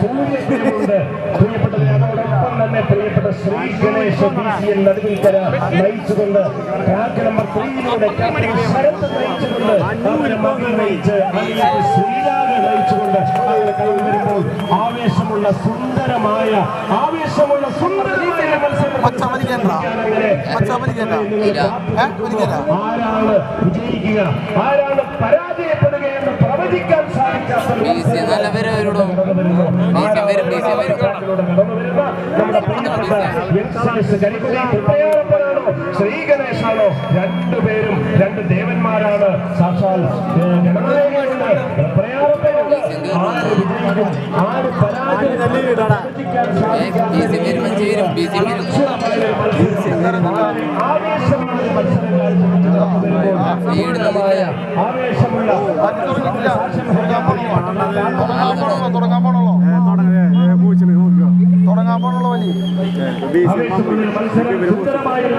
സൂര്യനുണ്ട് പ്രിയപ്പെട്ട തന്നെ പ്രിയപ്പെട്ട ശ്രീ ഗണേശ നടുവിൽക്കര നയിച്ചുകൊണ്ട് ട്രാക്ക് നമ്പർ ത്രീയിലൂടെ ശരത്ത് നയിച്ചുകൊണ്ട് അവരെ മകൻ നയിച്ച് ശ്രീരാഗ നയിച്ചുകൊണ്ട് വരുമ്പോൾ ആവേശമുള്ള സുന്ദരമായ ആവേശമുള്ള സുന്ദരമായ മത്സരം ആരാണ് വിജയിക്കുക? ആരാണ് പരാജയപ്പെടുക? നല്ല പേര് വരുടോ. വരും, വരും. ശ്രീ ഗണേശാണോ രണ്ടുപേരും രണ്ട് ദേവന്മാരാണ് സാക്ഷാൽ ഗണനായകനുണ്ട്. പ്രയാറപ്പെടുന്നത് ഒരു മത്സരം കാഴ്ചവെച്ച് വീടുന്നതില്ല. ആവേശമുള്ള സാക്ഷ്യം തുടങ്ങാൻ പോണല്ലോ തുടങ്ങാൻ പോണല്ലോ വലിയ ഒരു മത്സരം. സുന്ദരമായ ഒരു.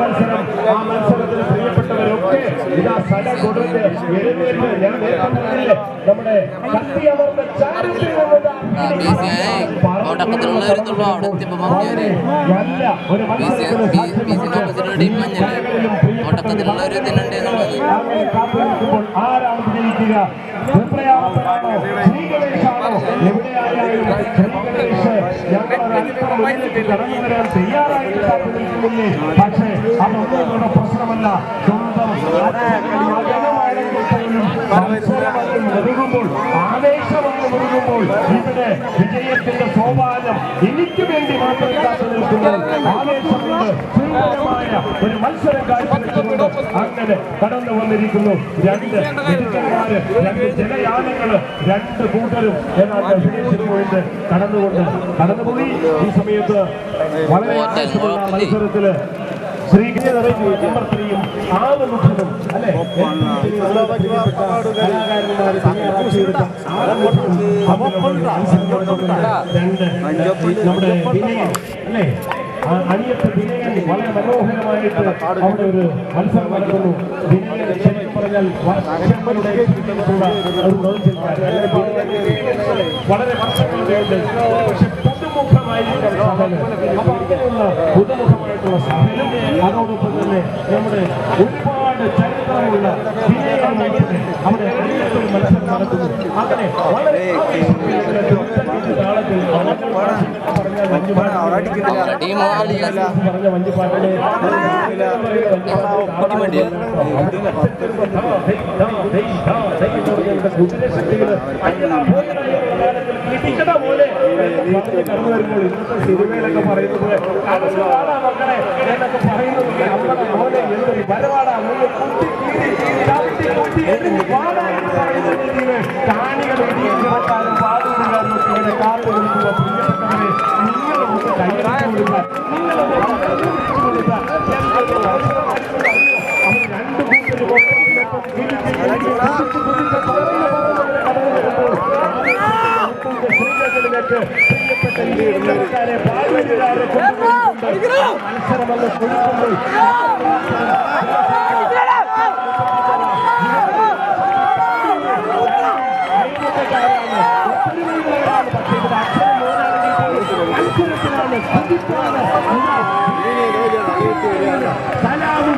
അവിടെ BC ഒരു ഇതിലുണ്ട് എന്നുള്ളത്. പക്ഷേ അതൊന്നും പ്രശ്നമല്ല സ്വന്തം മുറുകുമ്പോൾ ആവേശമങ്ങ് മുറുകുമ്പോൾ ഇവിടെ വിജയത്തിന്റെ സോപാനം എനിക്ക് വേണ്ടി മാത്രം കാത്തു നിൽക്കുമ്പോൾ ആവേശമുണ്ട്. ഒരു മത്സരം കാഴ്ചവെച്ചുകൊണ്ട് അങ്ങനെ കടന്നു വന്നിരിക്കുന്നു. രണ്ട് മിടുക്കന്മാര് രണ്ട് ജലയാനങ്ങൾ രണ്ട് കൂട്ടരും ഏതാണ്ട് ഫിനിഷിംഗ് പോയിന്റ് കടന്നുകൊണ്ട് കടന്നുപോയി. ഈ സമയത്ത് വളരെ ആവേശമുള്ള മത്സരത്തിൽ ശ്രീ നമ്പർ ത്രീയും അല്ലെ കലാകാരന്മാർ തയ്യാറാക്കിയെടുത്ത ആറുമുഖനും രണ്ട് നമ്മുടെ വിനയൻ അല്ലേ അണിയത്ത് വിനയൻ വളരെ മനോഹരമായിട്ട് അവിടെ ഒരു മത്സരം നടക്കുന്നു വിനയൻ ശരിക്കും പറഞ്ഞാൽ വളരെ വർഷങ്ങളുടെ ഉണ്ട് പക്ഷെ പുതുമുഖമായിരിക്കും സഹൽ അപ്പൊ അങ്ങനെയുള്ള പുതുമുഖമായിട്ടുള്ള സഹലും അതോടൊപ്പം തന്നെ നമ്മുടെ ഒരുപാട് ചരിത്രമുള്ള വിനയനായിട്ട് അവിടെ അണിയത്തൊരു മത്സരം നടക്കുന്നു അങ്ങനെ വളരെ ആവേശത്തിലുള്ള ഒരു താളത്തിൽ പറഞ്ഞ മഞ്ജുപാട് ടീം ആളില്ല പറഞ്ഞ വഞ്ചിപ്പാട്ടിലെ കുതിരശക്തികൾ പോലെ കടന്നു വരുമ്പോൾ ഇന്നത്തെ സിനിമയിലൊക്കെ പറയുന്നത് കടന്നു വാടാ മക്കളെ എന്നൊക്കെ പറയുന്നത് അമ്മടെ മോനെ. എന്തൊരു വരവാടാ മുന്നിൽ കുത്തി കീറി ചവിട്ടി കുത്തി എറിഞ്ഞ് വാടാ എന്ന് പറയുന്ന രീതിയിൽ കാണികൾ ഇടിയക്കാരും പാടുകാരും போட்டு செய்யப்பட்ட மனசரமல்ல சലാവും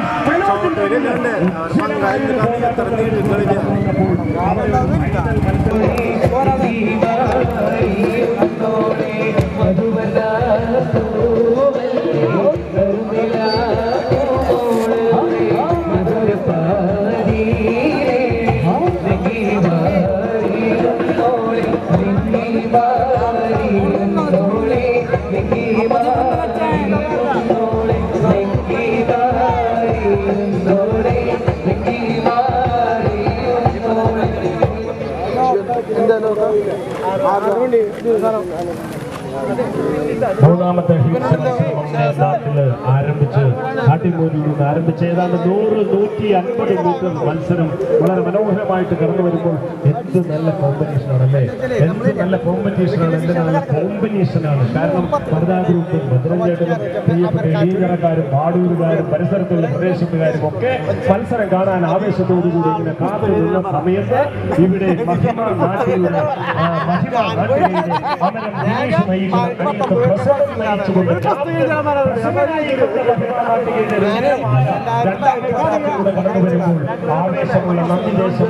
മൂന്നാമത്തെ ഹിറ്റ് നാട്ടിൽ ആരംഭിച്ച് കാട്ടിമൂരിൽ നിന്ന് ആരംഭിച്ച ഏതാണ്ട് നൂറ് നൂറ്റി അൻപത് മീറ്റർ മത്സരം വളരെ മനോഹരമായിട്ട് കടന്നു വരുമ്പോൾ എന്ത് നല്ല കോമ്പറ്റീഷനാണ് അല്ലേ? എന്ത് നല്ല കോമ്പറ്റീഷനാണ് എന്ത് നല്ല കോമ്പിനേഷനാണ് കാരണം വനിതാ ഗ്രൂപ്പും ഭദ്രഞ്ചേട്ടനും പ്രിയപ്പെട്ട ലീഗറക്കാരും പാടൂരുകാരും പരിസരത്തുള്ള പ്രദേശത്തുകാരും ഒക്കെ മത്സരം കാണാൻ ആവേശത്തോടുകൂടി ഇങ്ങനെ കാത്തിരുന്ന സമയത്ത് ഇവിടെ മഹിമ വരുമ്പോൾ ആവേശമുള്ള നന്ദി ദേശം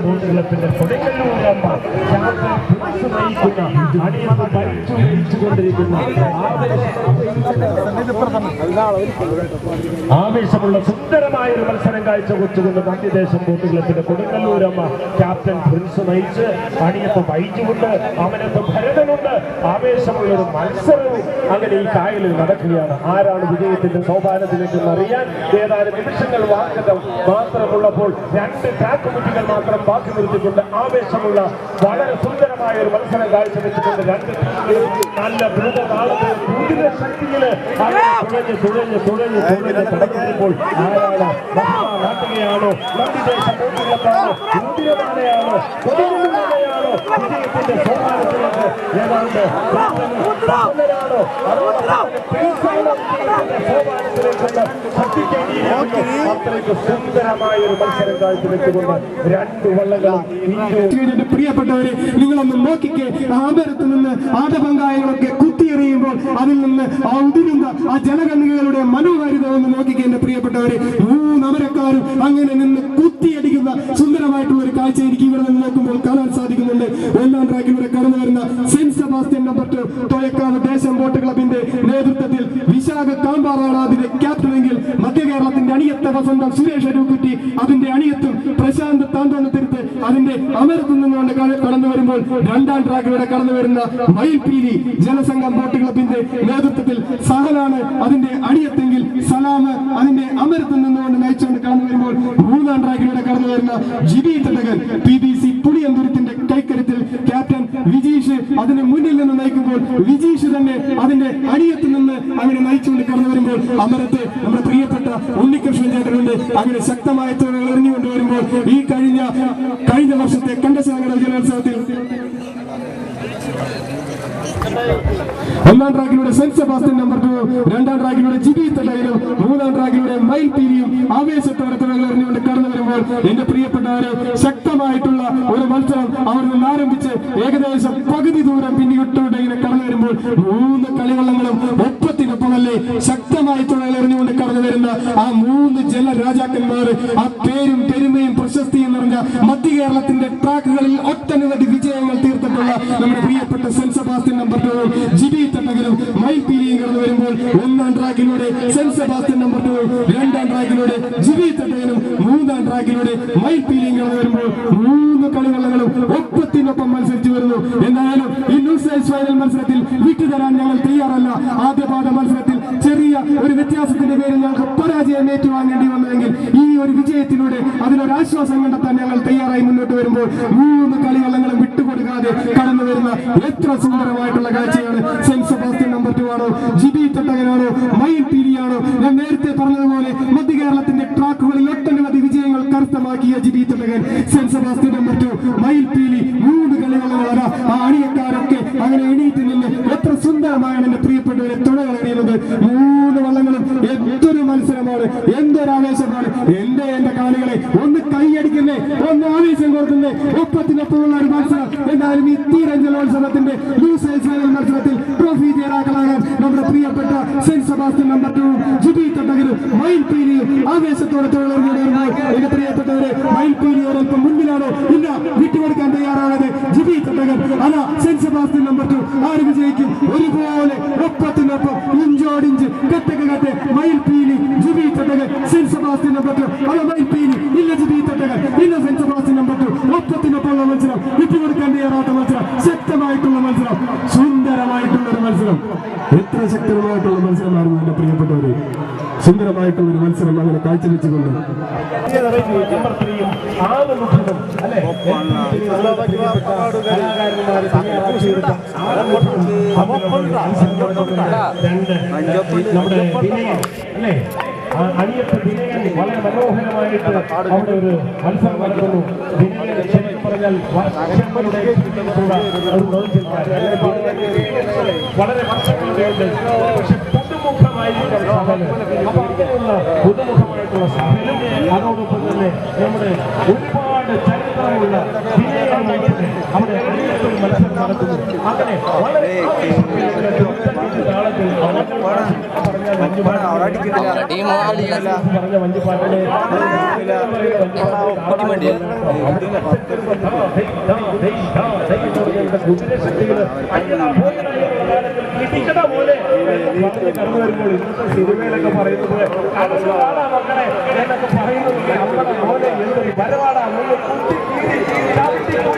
നയിക്കുന്ന അണിയത്ത് ഭരിച്ചു നയിച്ചുകൊണ്ടിരിക്കുന്ന ആവേശമുള്ള സുന്ദരമായ ഒരു മത്സരം കാഴ്ചവെച്ചുകൊണ്ട് നാട്യദേശം ബോട്ട് ക്ലബിന്റെ കൊടുങ്ങല്ലൂരമ്മ ക്യാപ്റ്റൻ പ്രിൻസ് നയിച്ച് അണിയത്ത് വൈറ്റുമുണ്ട് അവനത്ത് ഭരതനുണ്ട്. ആവേശമുള്ള ഒരു മത്സരവും അങ്ങനെ ഈ കായലിൽ നടക്കുകയാണ്. ആരാണ് വിജയത്തിന്റെ സൗഭാഗ്യത്തിലേക്ക് അറിയാൻ ഏതാനും നിമിഷങ്ങൾ വാക്കുകൾ മാത്രമുള്ളപ്പോൾ രണ്ട് ട്രാക്ക് കുട്ടികൾ മാത്രം ബാക്കി നിർത്തിക്കൊണ്ട് ആവേശമുള്ള വളരെ സുന്ദരമായ ഒരു മത്സരം കാഴ്ചവെച്ചിട്ടുണ്ട് രണ്ട് നല്ല ദ്രുതതാളത്തിൽ കൂടുതൽ ശക്തിയിൽ തുഴഞ്ഞ് തുഴഞ്ഞ് തുഴഞ്ഞ് തുഴഞ്ഞ് കടക്കുമ്പോൾ ആരാണ് മഹിമ നാട്ടുകയാണോ നന്ദിദേശ ബോട്ടുകളാണോ ഇന്ത്യമാലയാണോ കൊടുങ്ങല്ലൂരാണോ വിജയത്തിന്റെ സോപാനത്തിലേക്ക് ഏതാണ്ട് പ്രസന്നരാണോ അതോടൊപ്പം പ്രിൻസാണോ വിജയത്തിന്റെ സോപാനത്തിലേക്കുള്ള ശക്തിക്കേണ്ടിയിരിക്കുന്നു അത്രയ്ക്ക് സുന്ദരമായ ഒരു മത്സരം കാഴ്ചവെച്ചുകൊണ്ട് രണ്ട് വള്ളങ്ങളും പ്രിയപ്പെട്ടവരെ നിങ്ങളൊന്ന് നോക്കിക്കേ. ആമ്പരത്ത് നിന്ന് ആടപങ്കായങ്ങളൊക്കെ കുത്തിയെറിയുമ്പോൾ അതിൽ നിന്ന് ആ ഉതിരുന്ന ആ ജലകണ്ണികളുടെ മനോഹാരിത ഒന്ന് നോക്കിക്കേ എന്റെ പ്രിയപ്പെട്ടവരെ. മൂന്നമരക്കാരും അങ്ങനെ നിന്ന് കുത്തിയടിക്കുന്ന സുന്ദരമായിട്ടുള്ള ഒരു കാഴ്ച എനിക്ക് ഇവിടെ നിന്ന് നോക്കുമ്പോൾ കാണാൻ സാധിക്കുന്നുണ്ട്. ഒന്നാം ട്രാക്കിലൂടെ കടന്നു വരുന്ന സെന്റ് സെബാസ്റ്റ്യൻ നമ്പർ ടു ദേശം ബോട്ട് ക്ലബിന്റെ നേതൃത്വത്തിൽ വിശാഖ കാമ്പാറാണ് അതിന്റെ ക്യാപ്റ്റനെങ്കിൽ മധ്യ കേരളത്തിന്റെ അണിയത്ത വസന്തം സുരേഷ് അരൂക്കുറ്റി അതിന്റെ അണിയത്തും പ്രശാന്ത് താന്തോന്നത്തിരുത്ത് അതിന്റെ അമരത്തു നിന്നുകൊണ്ട് കടന്നു വരുമ്പോൾ രണ്ടാം ട്രാക്കിലൂടെ കടന്നു വരുന്ന മയിൽപീലി ജനസംഘം ബോട്ട് ക്ലബിന്റെ നേതൃത്വത്തിൽ സഹലാണ് അതിന്റെ അടിയത്തെങ്കിൽ സലാമ് അതിന്റെ അമരത്തിൽ നിന്നുകൊണ്ട് നയിച്ചുകൊണ്ട് കടന്നു വരുമ്പോൾ മൂന്നാം ട്രാക്കിലൂടെ കടന്നു വരുന്ന Jibi Thadakan P B C പുളിയന്തുരത്തിന്റെ കൈക്കരുത്തിൽ ക്യാപ്റ്റൻ വിജീഷ് അതിന് മുന്നിൽ നിന്ന് നയിക്കുമ്പോൾ വിജീഷ് തന്നെ അതിന്റെ അടിയത്തിൽ നിന്ന് അങ്ങനെ നയിച്ചുകൊണ്ട് കടന്നു വരുമ്പോൾ അമരത്തെ നമ്മുടെ പ്രിയപ്പെട്ട ഉണ്ണികൃഷ്ണൻ ചേട്ടനുണ്ട്. അങ്ങനെ ശക്തമായ തുകകൾ എറിഞ്ഞുകൊണ്ട് വരുമ്പോൾ ഈ കഴിഞ്ഞ കഴിഞ്ഞ വർഷത്തെ കണ്ടശാങ്കര ജലോത്സവത്തിൽ ഒന്നാം ട്രാക്കിലൂടെ സെന്റ് സെബാസ്റ്റ്യൻ നമ്പർ ടു രണ്ടാം ട്രാക്കിലൂടെ ജിബി തടയിലും മൂന്നാം ട്രാക്കിലൂടെ മൈൽ തീരിയും ആവേശത്തോടെ കടന്നു വരുമ്പോൾ എന്റെ പ്രിയപ്പെട്ടവരെ ശക്തമായിട്ടുള്ള ഒരു മത്സരം അവർ നിന്ന് ആരംഭിച്ച് ഏകദേശം പകുതി ദൂരം പിന്നിട്ടുകൊണ്ട് ഇങ്ങനെ കടന്നു വരുമ്പോൾ മൂന്ന് കളിവള്ളങ്ങളും ഒപ്പത്തിനൊപ്പമല്ലേ ശക്തമായി തുഴലെറിഞ്ഞുകൊണ്ട് കടന്നു വരുന്ന ആ മൂന്ന് ജല രാജാക്കന്മാർ ആ പേരും പെരുമയും പ്രശസ്തിയും നിറഞ്ഞ മധ്യ കേരളത്തിന്റെ ട്രാക്കുകളിൽ ഒട്ടനവധി വിജയങ്ങൾ തീർത്തിട്ടുള്ള നമ്മുടെ പ്രിയപ്പെട്ട സെന്റ് നമ്പർ ടൂ ജിബി തട്ടകരും മൈൽപീലിയും കടന്നു വരുമ്പോൾ ഒന്നാം ട്രാക്കിലൂടെ സെന്റ് നമ്പർ ടൂ രണ്ടാം ട്രാക്കിലൂടെ ജിബി തട്ടകനും മൂന്നാം ട്രാക്കിലൂടെ മൈൽപീലിയും കടന്നു വരുമ്പോൾ മൂന്ന് കളിവള്ളങ്ങളും ഒപ്പത്തിനൊപ്പം മത്സരിച്ചു വരുന്നു. എന്തായാലും ഈ ന്യൂസ് ഫൈനൽ മത്സരത്തിൽ വിട്ടുതരാൻ ഞങ്ങൾ തയ്യാറല്ല. ആദ്യപാദ മത്സരത്തിൽ ചെറിയ ഒരു വ്യത്യാസത്തിന്റെ പേരിൽ ഞങ്ങൾക്ക് പരാജയം ഏറ്റുവാങ്ങേണ്ടി വന്നുവെങ്കിൽ ഈ ഒരു വിജയത്തിലൂടെ അതിനൊരു ആശ്വാസം കണ്ടെത്താൻ ഞങ്ങൾ തയ്യാറായി മുന്നോട്ട് വരുമ്പോൾ മൂന്ന് കളിവള്ളങ്ങളും വിട്ടുകൊടുക്കാതെ കടന്നു വരുന്ന എത്ര സുന്ദരമായിട്ടുള്ള കാഴ്ചയാണ് സെബാസ്റ്റ്യൻ നമ്പർ ടു ആണോ ജിബി തട്ടകനാണോ മയിൽ പിരിയാണോ ഞാൻ നേരത്തെ പറഞ്ഞതുപോലെ മധ്യ കേരളത്തിന്റെ ട്രാക്കുകളിൽ ഒട്ടനവധി വിജയങ്ങൾ കരസ്ഥമാക്കിയ Jibi Thattakan Saint number two Mayil Peeli മൂന്ന് കളിവള്ളങ്ങൾ ആ അണിയക്കാരൊക്കെ അങ്ങനെ എണീറ്റ് നിന്ന് എത്ര സുന്ദരമായാണ് എന്റെ പ്രിയപ്പെട്ടവരെ തുണകളറിയുന്നത് മൂന്ന് വള്ളങ്ങളും എന്തൊരു മത്സരമാണ് എന്തൊരാവേശമാണ്. എന്റെ എന്റെ കാണികളെ ഒന്ന് കൈയടിക്കുന്നേ ഒന്ന് ആവേശം കൊടുക്കുന്നേ ഒപ്പത്തിനൊപ്പമുള്ള ഒരു മത്സരം. എന്നാലും ഈ തീരഞ്ജലോത്സവത്തിന്റെ മത്സരത്തിൽ trophy ജേതാക്കളാകാൻ Saint Sebastian number two Jubi തട്ടകരും Mayil പീലിയും ആവേശത്തോടെ തൊഴിലുറങ്ങി വരുമ്പോൾ എന്റെ പ്രിയപ്പെട്ടവരെ മയിൽ പീലി ഒരൽപ്പം മുന്നിലാണോ ഇല്ല വിട്ടുകൊടുക്കാൻ തയ്യാറാകാതെ ജുബി തട്ടകർ അതാ സെന്റ് സെബാസ്റ്റ്യൻ നമ്പർ ടു. ആര് വിജയിക്കും. ഒരുപോലെ ഒപ്പത്തിനൊപ്പം ഇഞ്ചോടിഞ്ച് കട്ടക്ക് cut Mayilpeeli Jubi Thattakar Saint Sebastian number two. അല്ല മയിൽപീലി. ഇല്ല ജുബി തട്ടകർ ഇല്ല സെന്റ് സെബാസ്റ്റ്യൻ ഒപ്പത്തിനൊപ്പമുള്ള മത്സരം. വിട്ടുകൊടുക്കാൻ തയ്യാറാത്ത മത്സരം. ശക്തമായിട്ടുള്ള മത്സരം. സുന്ദരമായിട്ടുള്ള ഒരു മത്സരം. എത്ര ശക്തമായിട്ടുള്ള മത്സരമായിരുന്നു എന്റെ പ്രിയപ്പെട്ടവര്. സുന്ദരമായിട്ടുള്ള ഒരു മത്സരം അങ്ങനെ കാഴ്ചവെച്ചുകൊണ്ട്. നമ്മുടെ അണിയത്ത് വിനയൻ വളരെ മനോഹരമായിട്ട് അവിടെ ഒരു മത്സരം നടത്തുന്നു വിനയൻ ശരിക്കും പറഞ്ഞാൽ. വളരെ വർഷങ്ങളുടെ ഉണ്ട് പക്ഷെ പുതുമുഖമായിട്ടുള്ള അതോടൊപ്പം തന്നെ നമ്മുടെ ഒരുപാട് ചരിത്രമുള്ള വിനയമായിട്ട് അവിടെ അണിയത്തൊരു മത്സരം നടത്തുന്നു. അങ്ങനെ വളരെ പറഞ്ഞ മഞ്ഞുപാട്ട് ടീം പറഞ്ഞ വഞ്ചിപ്പാട്ടിലെ കുതിരശക്തികൾ പോലെ കടന്നു വരുമ്പോൾ ഇന്നത്തെ പറയുന്നത് "അമ്മടാ മക്കളെ എന്നൊക്കെ പറയുന്നത് അമ്മടെ മോനെ എന്തൊരു വരവാടാ മുന്നിൽ കുത്തി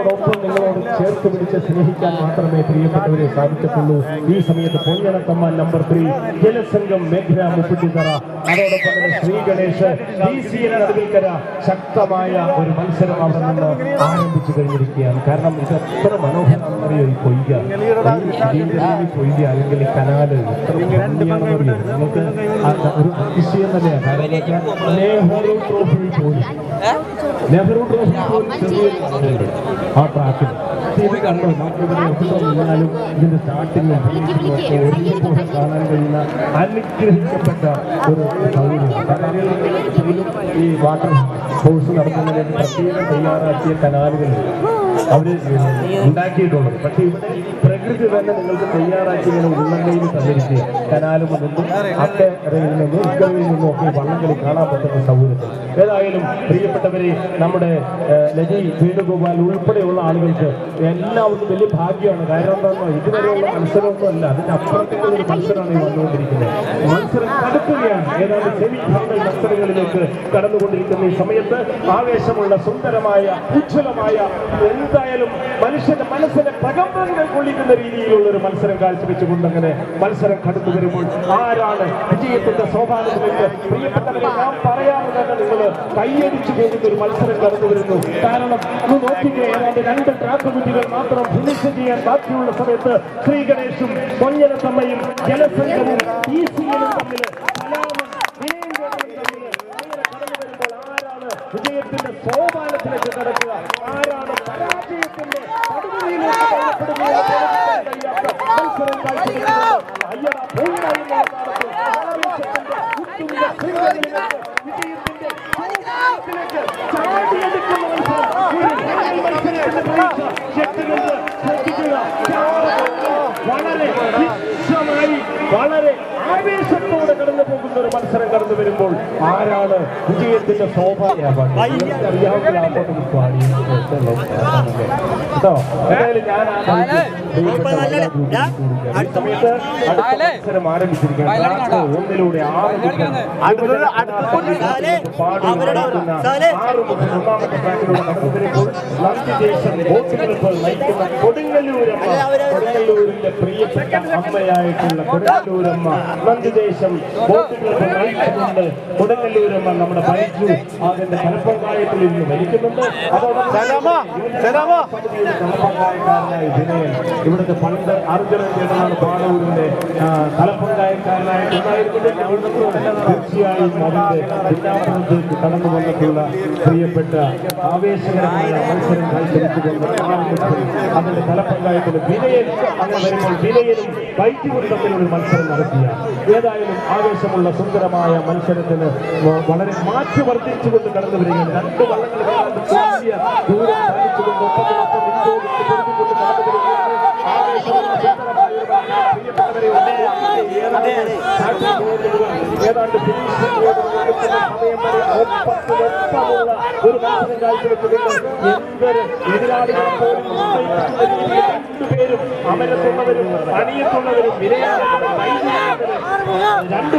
കുത്തി ചേർത്ത് പിടിച്ച് സ്നേഹിക്കാൻ മാത്രമേ പ്രിയപ്പെട്ടവരെ സാധിക്കത്തുള്ളൂ. ഈ സമയത്ത് പൊന്നണത്തമ്മ നമ്പർ ത്രീ ജലസംഘം മേഖല മുപ്പിട്ടിത്തറ അതോടൊപ്പം Sree Ganesh D C N. Naduvilkara ശക്തമായ ഒരു മത്സരം അവിടെ നിന്ന് ആരംഭിച്ചു കഴിഞ്ഞിരിക്കുകയാണ്. കാരണം ഇത് എത്ര മനോഹരമാണെന്നറിയോ ഈ കൊയ്യ കൊയ്യ അല്ലെങ്കിൽ കനാല് എത്ര അത് ഒരു അതിശയം തന്നെയാണ്. നെഹ്റു ട്രോഫി പോലും. ആ ട്രാക്കിൽ കണ്ടോ ഇതിന്റെ കാണാൻ കഴിയുന്ന അനുഗ്രഹിക്കപ്പെട്ട ഒരു ഈ വാട്ടർ ഹൗസ് നടത്തുന്നതിന് പ്രത്യേകം തയ്യാറാക്കിയ കനാലുകൾ അവർ ഉണ്ടാക്കിയിട്ടുള്ളത്. പക്ഷേ ഇവിടെ പ്രകൃതി തന്നെ നിങ്ങൾക്ക് തയ്യാറാക്കി ഇങ്ങനെ ഉള്ളങ്കയിൽ കനാലും നിന്നും അക്കരയിൽ നിന്നും നിന്നും ഒക്കെ വള്ളംകളി കാണാൻ പറ്റുന്ന സൗകര്യത്തിൽ. ഏതായാലും പ്രിയപ്പെട്ടവരെ നമ്മുടെ ലജി വേണുഗോപാൽ ഉൾപ്പെടെയുള്ള ആളുകൾക്ക് എല്ലാവർക്കും വലിയ ഭാഗ്യമാണ്. കാരണം എന്താണെന്നോ ഇതുവരെയുള്ള മത്സരമൊന്നും അല്ല അതിന്റെ അപ്പുറത്തേക്കുള്ള ഒരു മത്സരമാണ് ഈ വന്നുകൊണ്ടിരിക്കുന്നത്. മത്സരം കടക്കുകയാണ്. ഏതാണ്ട് സെമി ഫൈനൽ മത്സരങ്ങളിലേക്ക് കടന്നുകൊണ്ടിരിക്കുന്ന ഈ സമയത്ത് ആവേശമുള്ള സുന്ദരമായ ഉജ്ജ്വലമായ എന്തായാലും മനുഷ്യന്റെ മനസ്സിനെ പ്രകമ്പനങ്ങൾ കൊള്ളിക്കുന്ന രീതിയിലുള്ള ഒരു മത്സരം കാഴ്ചവെച്ചുകൊണ്ട് അങ്ങനെ മത്സരം കടുത്തു വരുമ്പോൾ ആരാണ് വിജയത്തിന്റെ സോപാനത്തിലേക്ക്? പ്രിയപ്പെട്ടവരെ നാം പറയാതെ തന്നെ നിങ്ങൾ പോകുന്ന ഒരു മത്സരം കടന്നു വരുന്നു. കാരണം ഒന്ന് നോക്കിക്കേ രണ്ട് ട്രാക്ക് കുട്ടികൾ മാത്രം ഫിനിഷ് ചെയ്യാൻ ബാക്കിയുള്ള സമയത്ത് ശ്രീ ഗണേശും പൊഞ്ഞനത്തമ്മയും ജലസംഘവും ഈ സിയനും തമ്മിൽ കലാമും വിജയത്തിന്റെ സോപാനത്തിലേക്ക് കടക്കുക? വളരെ നിശ്ചമായി വളരെ ആവേശത്തോടെ കടന്നു പോകുന്ന ഒരു മത്സരം കടന്നു വരുമ്പോൾ ആരാണ് വിജയത്തിന്റെ എന്തായാലും ഞാൻ കൊടുങ്ങല്ലൂരിന്റെ പ്രിയപ്പെട്ട അമ്മയായിട്ടുള്ള കൊടുങ്ങല്ലൂരമ്മ. നന്ദിദേശം നയിക്കുന്നുണ്ട് കൊടുങ്ങല്ലൂരമ്മ. നമ്മുടെ ബൈജു അതിന്റെ ഫലപ്പങ്കായത്തിൽ നിന്ന് വലിക്കുന്നുണ്ട്. അതോടൊപ്പം ഇവിടുത്തെ പണ്ട് അർജുനൻ ചേട്ടനാണ് പാടൂരിന്റെ ഫലപ്പങ്കായക്കാരനായിട്ട് ഉണ്ടായിരുന്നത് തീർച്ചയായും അതിന്റെ പിന്നാമ്പുറത്തേക്ക് കടന്നു വന്നിട്ടുള്ള പ്രിയപ്പെട്ട ആവേശകരമായ മത്സരം കാഴ്ചവെച്ചുകൊണ്ട് അതിന്റെ തലപ്പുണ്ടായത്തിന് വിനയൻ അങ്ങനെ വരുമ്പോൾ വിനയനും വൈദ്യുതി മത്സരം നടത്തിയ ഏതായാലും ആവേശമുള്ള സുന്ദരമായ മത്സരത്തിന് വളരെ മാറ്റി വർദ്ധിച്ചുകൊണ്ട് കടന്നു വരികയാണ് രണ്ട് വള്ളങ്ങൾ ദൂരം പാലിച്ചുകൊണ്ട് ഒപ്പത്തിനൊപ്പം ഇഞ്ചോടിച്ച് പൊരുതിക്കൊണ്ട് കടന്നു വരികയാണ് ആവേശമുള്ള സുന്ദരമായ ഒരു മത്സരം. പ്രിയപ്പെട്ടവരെ ഏതാണ്ട് ഒരു മത്സരം കാഴ്ചവെച്ചുകൊണ്ട് എന്തൊരു എതിരാളികളെ പോലും രണ്ടുപേരും അമരത്തുള്ളവരും അണിയത്തുള്ളവരും രണ്ട്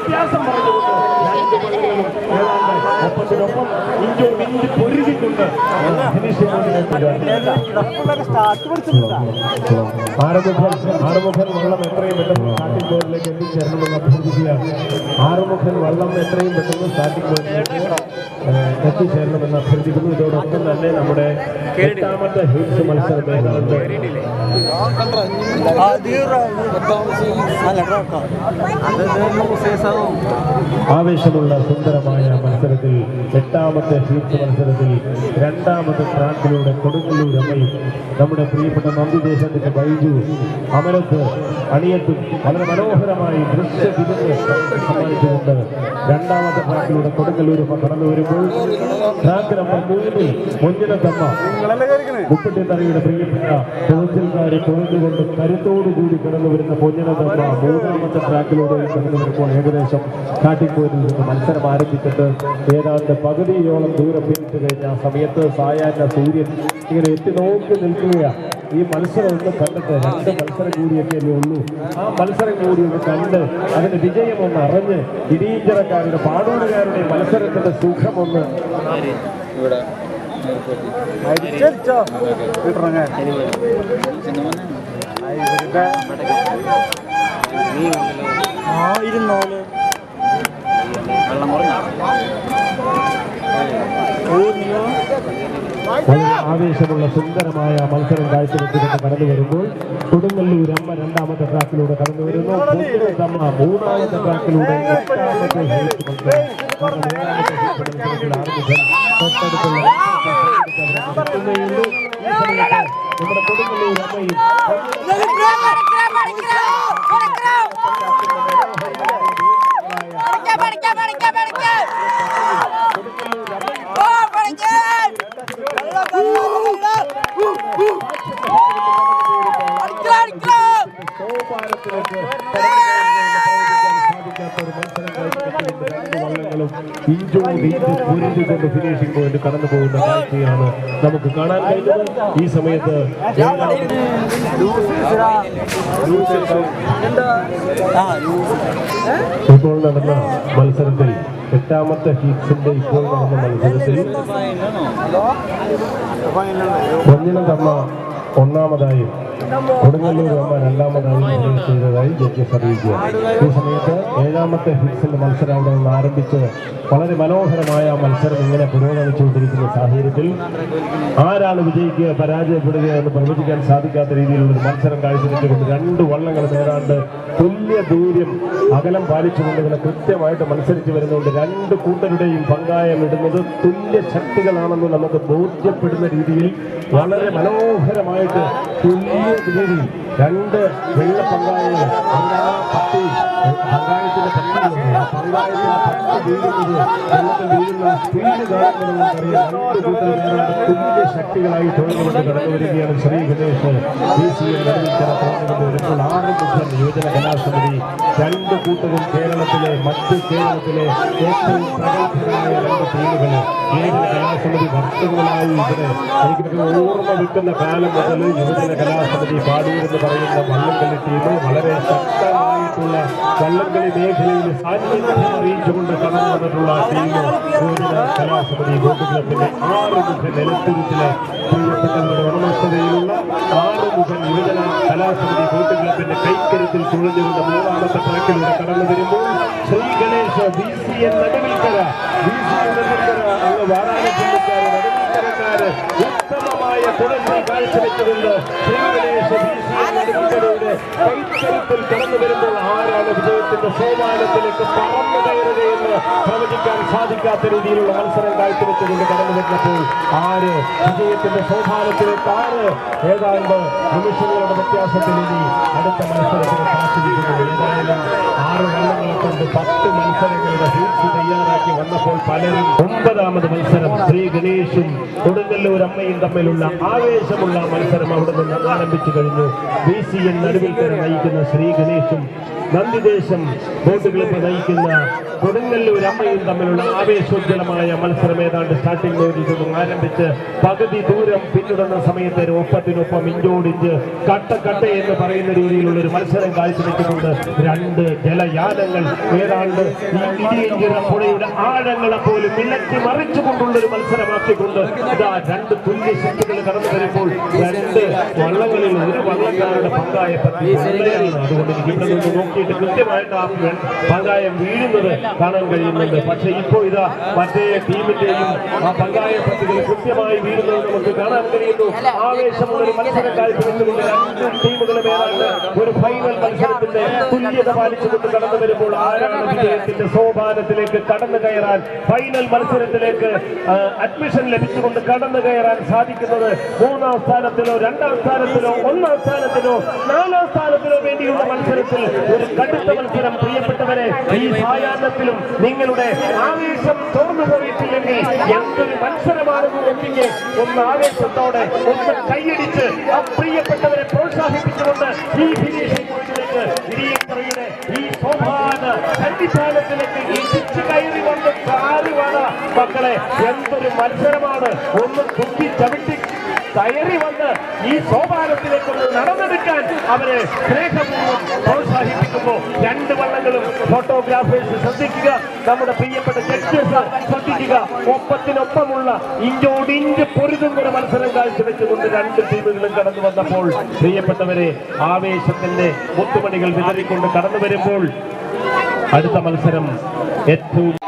വ്യത്യാസം പറഞ്ഞുകൊണ്ട് രണ്ട് കളികളും ഏതാണ്ട് ഒപ്പത്തിനൊപ്പം ഇഞ്ചോ മിഞ്ചി പൊരുതിക്കൊണ്ട് ഫിനിഷിംഗ് ആറുമുഖൻ ആറുമുഖൻ വള്ളം എത്രയും പെട്ടെന്ന് സ്റ്റാർട്ടിംഗ് പോയിന്റിലേക്ക് എത്തിച്ചേരണമെന്ന് അഭ്യർത്ഥിക്കുകയാണ്. ആറുമുഖൻ വള്ളം എത്രയും പെട്ടെന്ന് സ്റ്റാർട്ടിംഗ് പോയിന്റിലേക്ക് എത്തിച്ചേരണമെന്ന് അഭ്യർത്ഥിക്കുന്നു. ഇതോടൊപ്പം തന്നെ നമ്മുടെ എട്ടാമത്തെ ഹിൽസ് മത്സരം ഏതാണ്ട് ആവേശമുള്ള സുന്ദരമായ മത്സരത്തിൽ എട്ടാമത്തെ ഹീറ്റ് മത്സരത്തിൽ രണ്ടാമത്തെ ട്രാക്കിലൂടെ കൊടുങ്ങല്ലൂർ അമ്മയും നമ്മുടെ പ്രിയപ്പെട്ട നന്ദിദേശത്തിന്റെ ബൈജു അമരത്ത് അണിയത്തും വളരെ മനോഹരമായി ദൃശ്യ വിരുന്ന് സമ്മാനിച്ചുകൊണ്ട് രണ്ടാമത്തെ ട്രാക്കിലൂടെ കൊടുങ്ങല്ലൂർ കടന്നു വരുമ്പോൾ ട്രാക്ക് നമ്പർ മൂന്നിൽ മുന്നിലത്തമ്മ മുപ്പത്തിത്തറയുടെ പ്രിയപ്പെട്ട തുഴച്ചിൽക്കാരെ തുഴഞ്ഞുകൊണ്ട് കരുത്തോടുകൂടി കടന്നു വരുന്ന പൊന്നിനത്തമ്മ മൂന്നാമത്തെ ട്രാക്കിലൂടെ കടന്നു വരുമ്പോൾ ഏകദേശം കാട്ടിക്കോയിൽ നിന്ന് മത്സരം ആരംഭിച്ചിട്ട് ഏതാണ്ട് പകുതിയോളം ദൂരം പിന്നിട്ട് കഴിഞ്ഞ ആ സമയത്ത് സായാഹ്ന സൂര്യൻ ഇങ്ങനെ എത്തി നോക്കി നിൽക്കുകയാണ് ഈ മത്സരം ഒന്ന് കണ്ടിട്ട് രണ്ട് മത്സരം കൂടിയൊക്കെയല്ലേ ഉള്ളൂ. ആ മത്സരം കൂടി ഒന്ന് കണ്ട് അതിന്റെ വിജയം ഒന്ന് അറിഞ്ഞ് ഇടീഞ്ചറക്കാരുടെ പാടൂരുകാരുടെ മത്സരത്തിന്റെ സുഖമൊന്ന് ആവേശമുള്ള സുന്ദരമായ മത്സരം കാഴ്ചവെച്ചുകൊണ്ട് കടന്നു വരുമ്പോൾ കൊടുങ്ങല്ലൂർ അമ്മ രണ്ടാമത്തെ ട്രാക്കിലൂടെ കടന്നു വരുന്നു. മൂന്നാമത്തെ ട്രാക്കിലൂടെ എട്ടാമത്തെ മത്സരം. കാരണം ഏഴാമത്തെ ഹെൽത്ത് മത്സരത്തിൽ ആറുമുഖൻ തൊട്ടടുത്തുള്ള എത്തുന്നേയുള്ളൂ. ഈ സമയത്ത് നമ്മുടെ കൊടുങ്ങല്ലൂർ അമ്മയും സോപാനത്തിലേക്ക് സാധിക്കാത്ത ഒരു മത്സരം കാഴ്ചവെച്ചുകൊണ്ട് രണ്ട് വള്ളങ്ങളും ഇഞ്ച് പൊരിഞ്ഞുകൊണ്ട് ഫിനിഷിംഗ് പോയിന്റ് കടന്നു പോകുന്ന കാഴ്ചയാണ് നമുക്ക് കാണാൻ കഴിയുന്നത് ഈ സമയത്ത് ഇപ്പോൾ നടന്ന മത്സരത്തിൽ എട്ടാമത്തെ ഹീറ്റ്സിന്റെ ഇപ്പോൾ നടന്ന മത്സരത്തിൽ പൊന്നിനം തമ്മ ഒന്നാമതായും കൊടുങ്ങല്ലൂർ അമ്മ രണ്ടാമതായും ചെയ്തതായി ജഡ്ജസ് അറിയിക്കുക ഈ സമയത്ത് ഏഴാമത്തെ ഹിറ്റ്സിന്റെ മത്സരം അവിടെ നിന്ന് ആരംഭിച്ച് വളരെ മനോഹരമായ മത്സരം ഇങ്ങനെ പുരോഗമിച്ചുകൊണ്ടിരിക്കുന്ന സാഹചര്യത്തിൽ ആരാണ് വിജയിക്കുക പരാജയപ്പെടുക എന്ന് പ്രവചിക്കാൻ സാധിക്കാത്ത രീതിയിലുള്ള ഒരു മത്സരം കാഴ്ചവെച്ചുകൊണ്ട് രണ്ട് വള്ളങ്ങൾ നേരാണ്ട് തുല്യ ദൂര്യം അകലം പാലിച്ചുകൊണ്ട് ഇങ്ങനെ കൃത്യമായിട്ട് മത്സരിച്ച് വരുന്നുണ്ട്. രണ്ട് കൂട്ടരുടെയും പങ്കായം ഇടുന്നത് തുല്യ ശക്തികളാണെന്ന് നമുക്ക് ബോധ്യപ്പെടുന്ന രീതിയിൽ വളരെ മനോഹരമായിട്ട് തുല്യ രീതിയിൽ രണ്ട് വെള്ള പങ്കാളികൾ. അതിന് ആ പട്ടി പങ്കായത്തിന്റെ പട്ടി പങ്കായത്തിന്റെ പട്ടി വീഴുന്നത് ശക്തികളായി തുറന്നുകൊണ്ട് കടന്നു വരികയാണ് Sree Ganesh D C M ആറ് മുഖ്യൻ യുവജന കലാസമിതി രണ്ട് കൂട്ടരും കേരളത്തിലെ മറ്റ് കേരളത്തിലെ ഏറ്റവും പ്രഗത്ഭരായ രണ്ട് ടീമുകൾ യുവജന കലാസമിതി വർഷങ്ങളായി ഇവിടെ എനിക്ക് ഓർമ്മ വെക്കുന്ന കാലം മുതൽ യുവജന കലാസമിതി പാടൂർ എന്ന് പറയുന്ന വള്ളംകളി ടീം വളരെ ശക്തമായിട്ടുള്ള വള്ളംകളി മേഖലയിൽ സാന്നിധ്യം അറിയിച്ചുകൊണ്ട് കടന്നു വന്നിട്ടുള്ള ടീം കലാസമിതി ബോട്ട് ആറ് മുഖ നിലത്തുരുത്തിലെ ഉടമസ്ഥതയിലുള്ള ആറുമുഖൻ യുവജന കലാസമിതി ക്ലബിന്റെ കൈക്കരുത്തിൽ തുഴഞ്ഞുകൊണ്ട് മൂന്നാമത്തെ ട്രാക്കിലൂടെ കടന്നു വരുമ്പോൾ Sree Ganesh B C N Naduvilkara. B C N Naduvilkara അങ്ങ് വാരാണസിക്കാര് നടുവിൽക്കരക്കാര്. ഉത്തമമായ തുടർച്ച കാഴ്ചവെച്ചുകൊണ്ട് ഗണേശ് കൈച്ചെലുപ്പിൽ കടന്നു വരുമ്പോൾ ആരാണ് വിജയത്തിന്റെ സോപാനത്തിലേക്ക് പറന്നു കയറുകയെന്ന് പ്രവചിക്കാൻ സാധിക്കാത്ത രീതിയിലുള്ള മത്സരം കാഴ്ചവെച്ചുകൊണ്ട് കടന്നു വരുന്നപ്പോൾ ആര് വിജയത്തിന്റെ സോപാനത്തിലേക്ക് ആര് ഏതാണ്ട് നിമിഷങ്ങളുടെ വ്യത്യാസത്തിൽ ഇനി അടുത്ത മത്സരത്തിന് കാത്തിരിക്കുന്നു. ഏതായാലും ആറ് വെള്ളങ്ങളെ കൊണ്ട് പത്ത് മത്സരങ്ങളുടെ തയ്യാറാക്കി വന്നപ്പോൾ പലരും ഒമ്പതാമത് മത്സരം ശ്രീ ഗണേഷും കൊടുങ്ങല്ലൂർ അമ്മയും തമ്മിലുള്ള ആവേശമുള്ള മത്സരം അവിടെ നിന്ന് ആരംഭിച്ചു കഴിഞ്ഞു. ബി സി എൻ നടുവിൽ നയിക്കുന്ന ശ്രീ ഗണേഷും നന്ദിദേശം ബോട്ട് ക്ലബ്ബ് നയിക്കുന്ന കൊടുങ്ങല്ലൂർ അമ്മയും തമ്മിലുള്ള ആവേശോജ്വലമായ മത്സരം ഏതാണ്ട് സ്റ്റാർട്ടിംഗ് ലോഡിൽ നിന്നും ആരംഭിച്ച് പകുതി ദൂരം പിന്തുടർന്ന സമയത്ത് ഒരു ഒപ്പത്തിനൊപ്പം ഇഞ്ചോടിഞ്ച് കട്ട കട്ട എന്ന് പറയുന്ന രീതിയിലുള്ള ഒരു മത്സരം കാഴ്ചവെച്ചുകൊണ്ട് രണ്ട് ജലയാനങ്ങൾ ഏതാണ്ട് ഈ ഇടിയഞ്ചിറ പുഴയുടെ ആഴങ്ങളെ പോലും ഇളക്കി മറിച്ചുകൊണ്ടുള്ള ഒരു മത്സരമാക്കിക്കൊണ്ട് ഇതാ രണ്ട് തുല്യ ശക്തികൾ കടന്നു വരുമ്പോൾ രണ്ട് വള്ളങ്ങളിൽ ഒരു വള്ളക്കാരുടെ പങ്കായ അതുകൊണ്ട് എനിക്ക് ഇവിടെ നിന്ന് നോക്കിയിട്ട് കൃത്യമായിട്ട് ആ പങ്കായം വീഴുന്നത് കാണാൻ കഴിയുന്നുണ്ട്. പക്ഷേ ഇപ്പോൾ ഇതാ മറ്റേ ടീമിന്റെയും ആ പങ്കായ പട്ടികൾ കൃത്യമായി വീഴുന്നത് നമുക്ക് കാണാൻ കഴിയുന്നു. ആവേശമുള്ള ഒരു മത്സരം കാഴ്ചവെച്ചുകൊണ്ട് രണ്ട് ടീമുകളും ഏതാണ്ട് ഒരു ഫൈനൽ മത്സരത്തിന്റെ തുല്യത പാലിച്ചുകൊണ്ട് കടന്നു വരുമ്പോൾ ആരാണ് വിജയത്തിന്റെ സോപാനത്തിലേക്ക് കടന്നു കയറാൻ ഫൈനൽ മത്സരത്തിലേക്ക് അഡ്മിഷൻ ലഭിച്ചുകൊണ്ട് കടന്നു കയറാൻ സാധിക്കുന്നത് മൂന്നാം സ്ഥാനത്തിലോ രണ്ടാം സ്ഥാനത്തിലോ ഒന്നാം സ്ഥാനത്തിലോ നാലാം സ്ഥാനത്തിലോ വേണ്ടിയുള്ള മത്സരത്തിൽ ഒരു കടുത്ത മത്സരം പ്രിയപ്പെട്ടവരെ ഈ സായാഹ്നത്തിലും നിങ്ങളുടെ ആവേശം തോർന്നു പോയിട്ടില്ലെങ്കിൽ എന്തൊരു മത്സരമാണെന്ന് ഒന്ന് ആവേശത്തോടെ ഒന്ന് കൈയടിച്ച് ആ പ്രിയപ്പെട്ടവരെ പ്രോത്സാഹിപ്പിച്ചുകൊണ്ട് ഈ ഫിനിഷിംഗ് പോയിന്റിലേക്ക് ഇരിയപ്പറയുടെ ഈ സോപാന സന്നിധാനത്തിലേക്ക് ഇടിച്ചു കയറി വന്ന് കാലുവാണ് മക്കളെ എന്തൊരു മത്സരമാണ്. ഒന്ന് കുത്തി ചവിട്ടി കയറി വന്ന് ഈ സോപാനത്തിലേക്കൊന്ന് നടന്നെടുക്കാൻ അവരെ സ്നേഹപൂർവം പ്രോത്സാഹിപ്പിക്കുമ്പോൾ രണ്ട് വള്ളങ്ങളും ഫോട്ടോഗ്രാഫേഴ്സ് ശ്രദ്ധിക്കുക. നമ്മുടെ പ്രിയപ്പെട്ട ജഡ്ജസ് ശ്രദ്ധിക്കുക. ഒപ്പത്തിനൊപ്പമുള്ള ഇഞ്ചോടിഞ്ച് പൊരുതുന്ന മത്സരം കാഴ്ചവെച്ചുകൊണ്ട് രണ്ട് ടീമുകളും കടന്നു വന്നപ്പോൾ പ്രിയപ്പെട്ടവരെ ആവേശത്തിന്റെ മുത്തുമണികൾ വിതറിക്കൊണ്ട് കടന്നു വരുമ്പോൾ അടുത്ത മത്സരം ഏറ്റവും